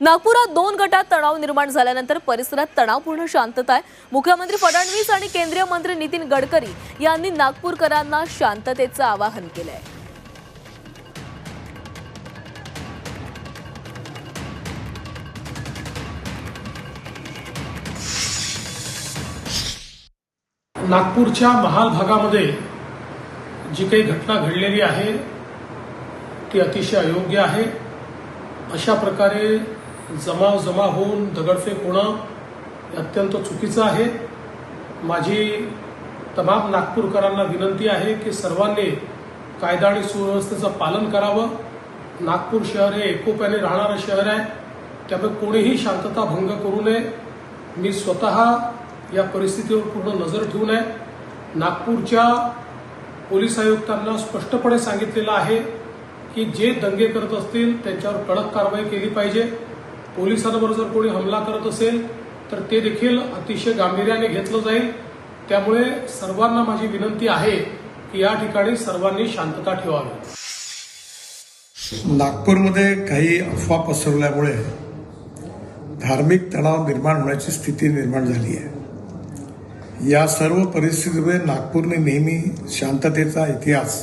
नागपुरात दोन गटात तणाव निर्माण झाल्यानंतर परिसरात तणावपूर्ण शांतता आहे. मुख्यमंत्री फडणवीस आणि केंद्रीय मंत्री नितीन गडकरी यांनी नागपूरकरांना शांततेचं आवाहन केलंय. नागपूरच्या महाल भागामध्ये जी काही घटना घडलेली आहे ती अतिशय अयोग्य आहे. अशा प्रकारे जमाव जमा होऊन दगडफेक होणं अत्यंत चुकीचं आहे. माझी तमाम नागपूरकरांना विनंती आहे की सर्वांनी कायदा आणि सुव्यवस्थेचं पालन करावं. नागपूर शहर हे एकोप्याने राहणारं शहर आहे. त्यामुळे कोणीही शांतता भंग करू नये. मी स्वतः या परिस्थितीवर पूर्ण नजर ठेवून आहे. नागपूरच्या पोलीस आयुक्तांना स्पष्टपणे सांगितलेलं आहे की जे दंगे करत असतील त्यांच्यावर कडक कारवाई केली पाहिजे. पोलिसांवर जर कोणी हमला करत असेल तर ते देखील अतिशय गांभीर्याने घेतलं जाईल. त्यामुळे सर्वांना माझी विनंती आहे की या ठिकाणी सर्वांनी शांतता ठेवावी. नागपूरमध्ये काही अफवा पसरवल्यामुळे धार्मिक तणाव निर्माण होण्याची स्थिती निर्माण झाली आहे. या सर्व परिस्थितीमुळे नागपूरने नेहमी शांततेचा इतिहास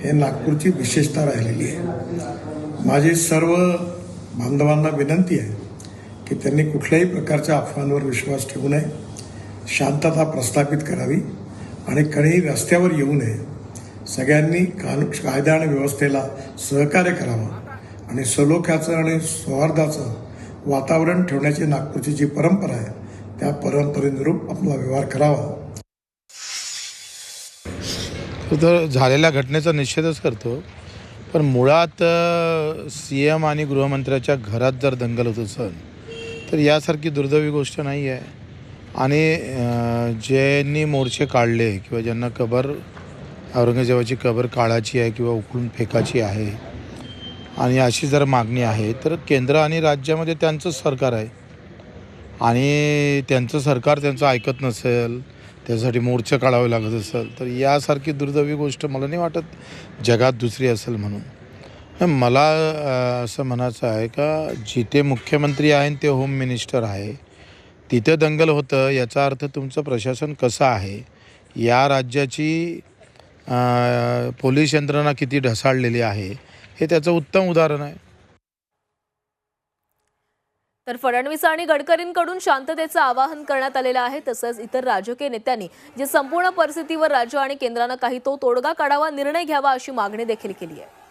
हे नागपूरची विशेषता राहिलेली आहे. माझी सर्व बांधवांना विनंती आहे की त्यांनी कुठल्याही प्रकारच्या अफवांवर विश्वास ठेवू नये शांतता प्रस्थापित करावी आणि कणीही रस्त्यावर येऊ नये. सगळ्यांनी कानून कायदा आणि व्यवस्थेला सहकार्य करावं आणि सलोख्याचं आणि सौहार्दाचं वातावरण ठेवण्याची नागपूरची जी परंपरा आहे त्या परंपरेनुरूप आपला व्यवहार करावा. तर झालेल्या घटनेचा निषेधच करतो. पण मुळात सी एम आणि गृहमंत्र्याच्या घरात जर दंगल होत असेल तर यासारखी दुर्दैवी गोष्ट नाही आहे. आणि ज्यांनी मोर्चे काढले किंवा ज्यांना कबर औरंगजेबाची कबर काळाची आहे किंवा उकळून फेकाची आहे आणि अशी जर मागणी आहे तर केंद्र आणि राज्यामध्ये त्यांचंच सरकार आहे. आणि त्यांचं सरकार त्यांचं ऐकत नसेल त्यासाठी मोर्चा काढावे लागत असेल तर यासारखी दुर्दैवी गोष्ट मला नाही वाटत जगात दुसरी असेल म्हणून. मला असं म्हणायचं आहे का जिथे मुख्यमंत्री आहे ते होम मिनिस्टर आहे तिथे दंगल होतं याचा अर्थ तुमचं प्रशासन कसं आहे या राज्याची पोलीस यंत्रणा किती ढसाळलेली आहे हे त्याचं उत्तम उदाहरण आहे. तर फडणवीस आणि गडकरींकडून शांततेचं आवाहन करण्यात आलेलं आहे तसंच इतर राजकीय नेत्यांनी जे संपूर्ण परिस्थितीवर राज्य आणि केंद्रानं काही तो तोडगा काढावा निर्णय घ्यावा अशी मागणी देखील केली आहे.